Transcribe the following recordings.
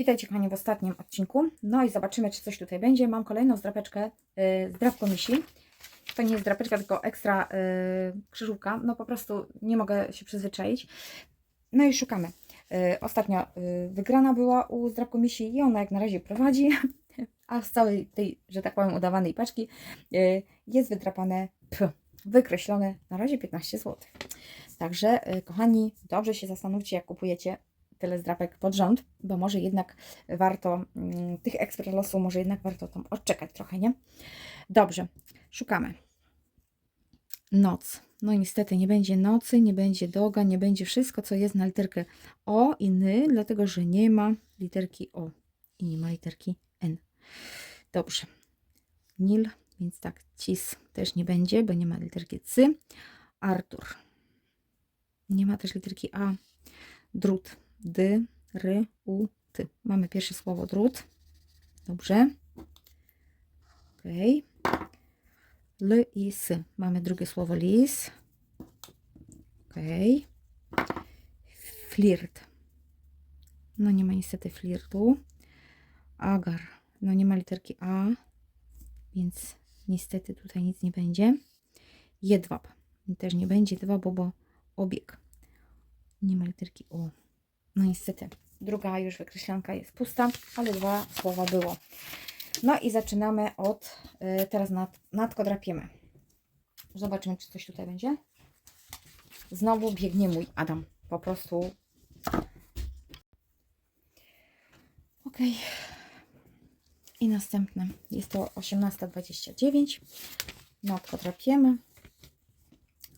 Witajcie kochani w ostatnim odcinku. No i zobaczymy, czy coś tutaj będzie. Mam kolejną zdrapeczkę yy, z drapką misi. To nie jest drapeczka, tylko ekstra yy, krzyżówka. No po prostu nie mogę się przyzwyczaić. No i szukamy. Yy, ostatnio yy, wygrana była u zdrapku misi i ona jak na razie prowadzi. A z całej tej, że tak powiem, udawanej paczki yy, jest wydrapane, wykreślone na razie 15 zł. Także, yy, kochani, dobrze się zastanówcie, jak kupujecie tyle zdrapek pod rząd, bo może jednak warto mm, tych ekspert losu, może jednak warto tam odczekać trochę, nie? Dobrze, szukamy. Noc. No niestety nie będzie nocy, nie będzie doga, nie będzie wszystko, co jest na literkę O i Ny, dlatego że nie ma literki O i nie ma literki N. Dobrze. Nil, więc tak, cis też nie będzie, bo nie ma literki C. Artur. Nie ma też literki A. Drut. D, ry, u, ty. Mamy pierwsze słowo drut. Dobrze. Ok. L i s. Mamy drugie słowo lis. Ok. Flirt. No nie ma niestety flirtu. Agar. No nie ma literki A, więc niestety tutaj nic nie będzie. Jedwab. Też nie będzie jedwabu, bo obieg. Nie ma literki O. No niestety, druga już wykreślanka jest pusta, ale dwa słowa było. No i zaczynamy od, y, teraz nad, drapiemy. Zobaczymy, czy coś tutaj będzie. Znowu biegnie mój Adam. Po prostu. Ok. I następne. Jest to 18.29. Nadko drapiemy.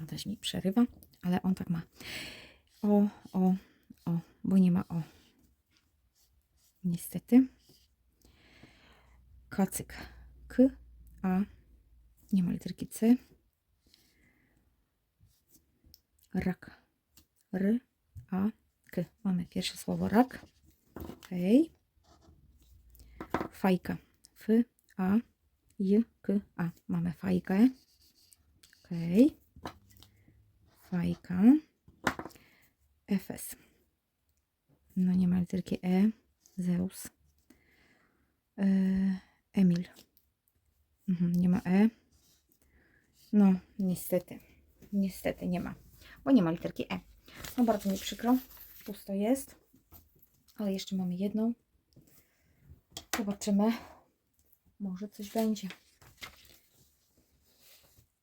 Adaś mi przerywa, ale on tak ma. O, o, o, bo nie ma o. Niestety. Kacyk. K, A. Nie ma literki C. Rak. R, A, K. Mamy pierwsze słowo rak. Ok. Fajka. F, A, J, K, A. Mamy fajkę. Ok. Fajka. Efes. No nie ma literki E. Zeus. E, Emil. Mhm, nie ma E. No, niestety. Niestety nie ma. Bo nie ma literki E. No bardzo mi przykro. Pusto jest. Ale jeszcze mamy jedną. Zobaczymy. Może coś będzie.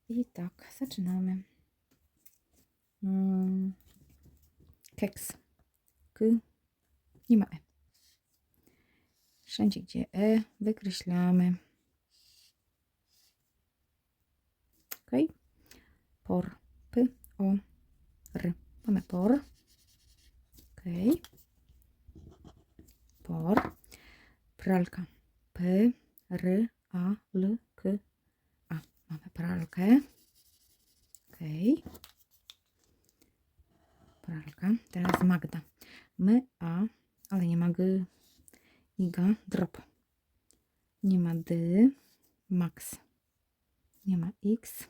I tak, zaczynamy. Mm. Keks. K. Nie ma E. Wszędzie, gdzie E, wykreślamy. Ok. Por. P. O. R. Mamy por. Ok. Por. Pralka. P. R. A. L. K. A. Mamy pralkę. Ok. Pralka. Teraz Magda. My, A, ale nie ma G. Iga, drop. Nie ma D. Max. Nie ma X.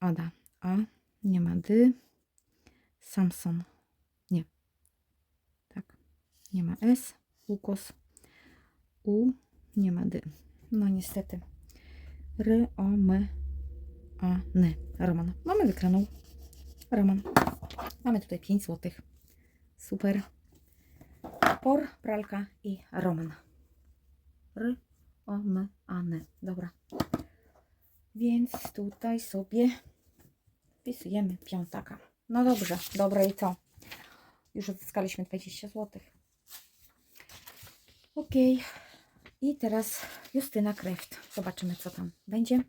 Ada. A. Nie ma D. Samson. Nie. Tak. Nie ma S. Ukos. U. Nie ma D. No niestety. R, O, M, A, N. Roman. Mamy wykraną. Roman. Mamy tutaj 5 złotych. Super. Por, pralka i Roman. R, O, M, A, N. Dobra. Więc tutaj sobie wpisujemy piątaka. No dobrze, dobra i co? Już odzyskaliśmy 20 zł. Ok. I teraz Justyna Kreft. Zobaczymy, co tam będzie.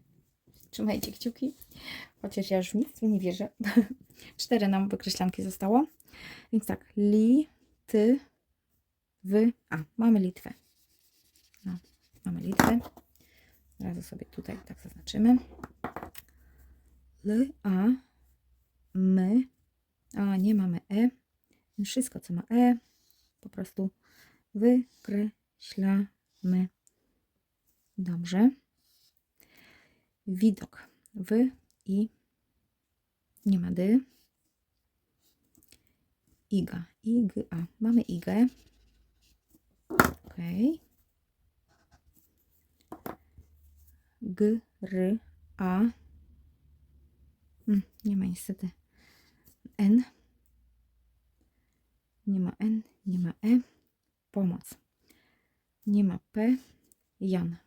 Trzymajcie kciuki. Chociaż ja już nic nie wierzę. Cztery nam wykreślanki zostało. Więc tak, li, ty, wy, a, mamy Litwę. No, mamy Litwę. Razu sobie tutaj tak zaznaczymy. L, a, my, a nie mamy e. Wszystko, co ma e, po prostu wykreślamy. Dobrze. Widok. Wy i nie ma dy. Iga. Iga. Mamy igę. Ok. G, R, A. Mm, nie ma niestety. N. Nie ma N, nie ma E. Pomoc. Nie ma P. Jan.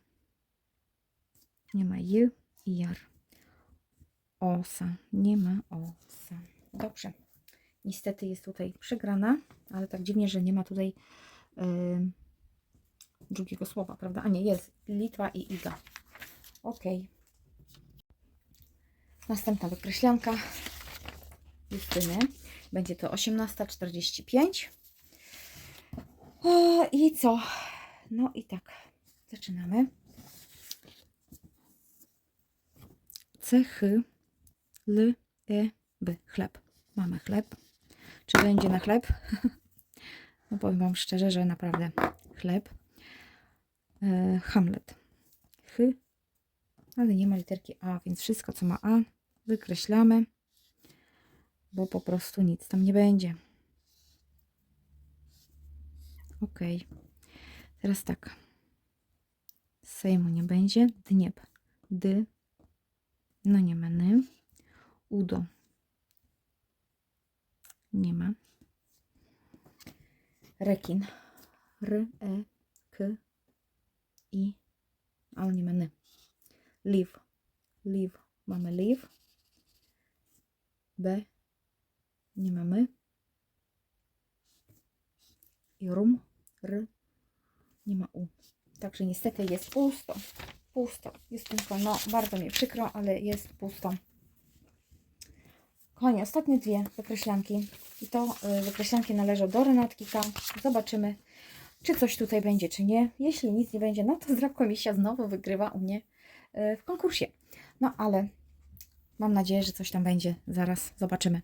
Nie ma J i Jar. Osa. Nie ma osa. Dobrze. Niestety jest tutaj przegrana, ale tak dziwnie, że nie ma tutaj drugiego słowa, prawda? A nie, jest Litwa i Iga. Ok. Następna wykreślanka Justyny. Będzie to 18.45. O, I co? No i tak, zaczynamy. C, H, L, E, B. Chleb. Mamy chleb. Czy będzie na chleb? No powiem Wam szczerze, że naprawdę chleb. E, Hamlet. Ch, ale nie ma literki A, więc wszystko co ma A wykreślamy, bo po prostu nic tam nie będzie. Ok. Teraz tak. Sejmu nie będzie. Dniep. Dy. No nie ma ny. Udo. Nie ma. Rekin. R, E, K, I. Ale nie ma ny. Live. Live. Mamy live. B. Nie mamy. I rum. R. Nie ma U. Także niestety jest pusto. Pusto. Jest tylko, no bardzo mi przykro, ale jest pusto. Kochani, ostatnie dwie wykreślanki. I to y, wykreślanki należą do Renatkika. Zobaczymy, czy coś tutaj będzie, czy nie. Jeśli nic nie będzie, no to Zdrab Komisja znowu wygrywa u mnie y, w konkursie. No ale mam nadzieję, że coś tam będzie. Zaraz zobaczymy.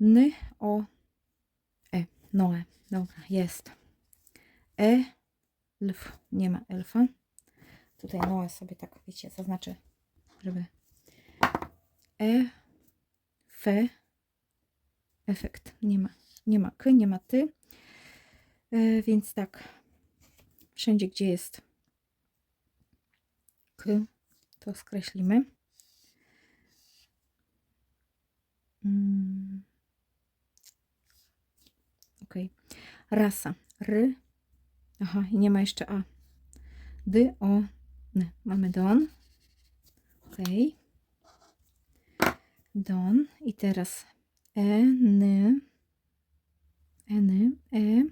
N, O, E. Noe. Dobra, jest. E, lf. Nie ma elfa. Tutaj Noe sobie tak, wiecie, zaznaczę, żeby... E, fe, efekt. Nie ma, nie ma k, nie ma ty. E, więc tak, wszędzie gdzie jest k, to skreślimy. Mm. Ok. Rasa. R. Aha, i nie ma jeszcze A. D, O, N. Mamy don. Ok. Don. I teraz E, N. N, E.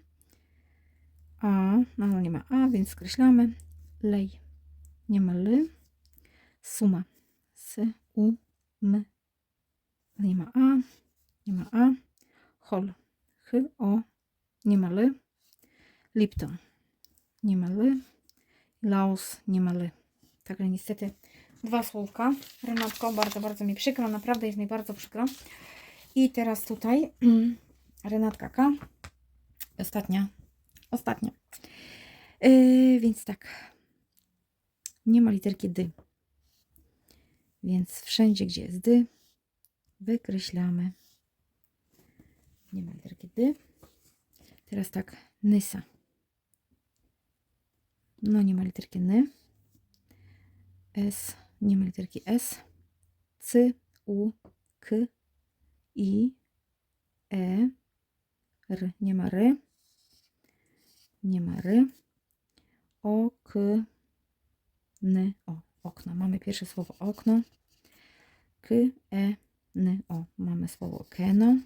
A. No, nie ma A, więc skreślamy. Lej. Nie ma L. Suma. S, U, M. Nie ma A. Nie ma A. Hol. H, O. Nie ma L. Lipton. Nie ma L. Laos. Nie ma L. Także niestety dwa słówka. Renatko, bardzo, bardzo mi przykro. Naprawdę jest mi bardzo przykro. I teraz tutaj Renatka K. Ostatnia. Ostatnia. Yy, więc tak. Nie ma literki D. Więc wszędzie, gdzie jest D, wykreślamy. Nie ma literki D. Teraz tak. Nysa. No nie ma literki N. S. Nie ma literki S. C. U. K. I. E. R. Nie ma R. Nie ma R. O. K. N. O. Okno. Mamy pierwsze słowo okno. K. E. N. O. Mamy słowo keno.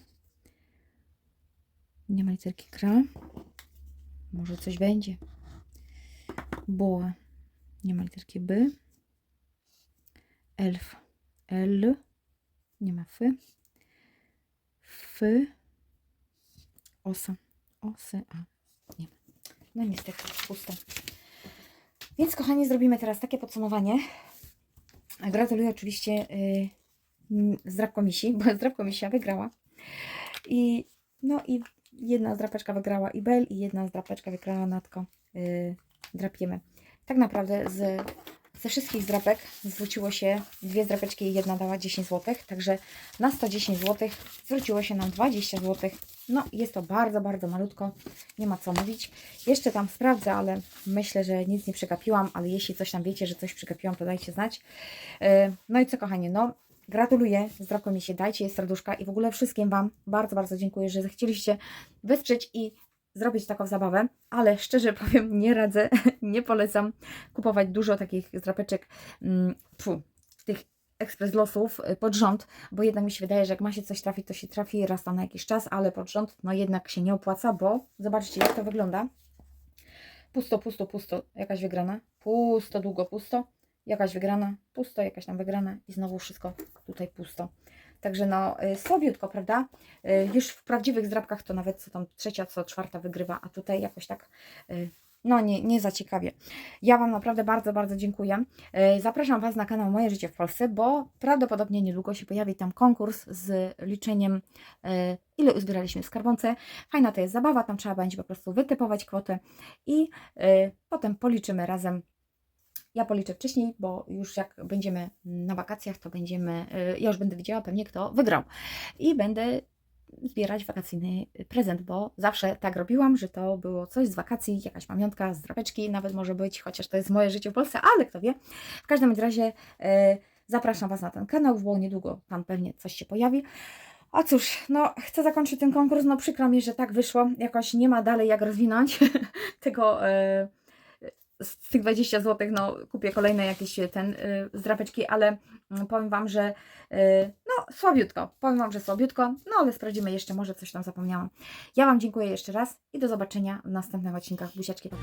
Nie ma literki kra. Może coś będzie. Boa. Nie ma literki B. Elf. L. Nie ma F. F. Osa. Ose. A. Nie ma. No niestety, pusto. Więc kochani, zrobimy teraz takie podsumowanie. Gratuluję oczywiście yy, Zdrabko Misi, bo Zdrabko Misia wygrała. I no i jedna zdrapeczka wygrała Ibel i jedna zdrapeczka wygrała Natko. Yy, drapiemy. Tak naprawdę z, ze wszystkich zdrapek zwróciło się dwie zdrapeczki i jedna dała 10 zł. Także na 110 zł zwróciło się nam 20 zł No, jest to bardzo, bardzo malutko, nie ma co mówić. Jeszcze tam sprawdzę, ale myślę, że nic nie przegapiłam, ale jeśli coś tam wiecie, że coś przegapiłam, to dajcie znać. E, No i co, kochani, no gratuluję, zdrowko mi się, dajcie serduszka i w ogóle wszystkim Wam bardzo, bardzo dziękuję, że zechcieliście wesprzeć i zrobić taką zabawę, ale szczerze powiem, nie radzę, nie polecam kupować dużo takich zdrapeczek, mm, pfu, tych ekspres losów y, pod rząd, bo jednak mi się wydaje, że jak ma się coś trafić, to się trafi raz na jakiś czas, ale pod rząd no jednak się nie opłaca, bo zobaczcie jak to wygląda. Pusto, pusto, pusto, jakaś wygrana, pusto, długo pusto, jakaś wygrana, pusto, jakaś tam wygrana i znowu wszystko tutaj pusto. Także no, y, słabiutko, prawda? Y, Już w prawdziwych zdrabkach to nawet co tam trzecia, co czwarta wygrywa, a tutaj jakoś tak, y, no nie, nie za ciekawie. Ja Wam naprawdę bardzo, bardzo dziękuję. Zapraszam Was na kanał Moje Życie w Polsce, bo prawdopodobnie niedługo się pojawi tam konkurs z liczeniem, ile uzbieraliśmy w skarbonce. Fajna to jest zabawa, tam trzeba będzie po prostu wytypować kwotę i potem policzymy razem ja policzę wcześniej, bo już jak będziemy na wakacjach, to będziemy, y, ja już będę wiedziała pewnie kto wygrał. I będę zbierać wakacyjny prezent, bo zawsze tak robiłam, że to było coś z wakacji, jakaś pamiątka z drapeczki, nawet może być, chociaż to jest moje życie w Polsce, ale kto wie. W każdym razie e, zapraszam Was na ten kanał, bo niedługo tam pewnie coś się pojawi. A cóż, no chcę zakończyć ten konkurs, no przykro mi, że tak wyszło, jakoś nie ma dalej jak rozwinąć tego... E, z tych 20 zł, no kupię kolejne jakieś e, ten y, zdrapeczki, ale mm, powiem Wam, że y, no słabiutko, powiem Wam, że słabiutko, no ale sprawdzimy jeszcze, może coś tam zapomniałam. Ja Wam dziękuję jeszcze raz i do zobaczenia w następnych odcinkach. Buziaczki, pa.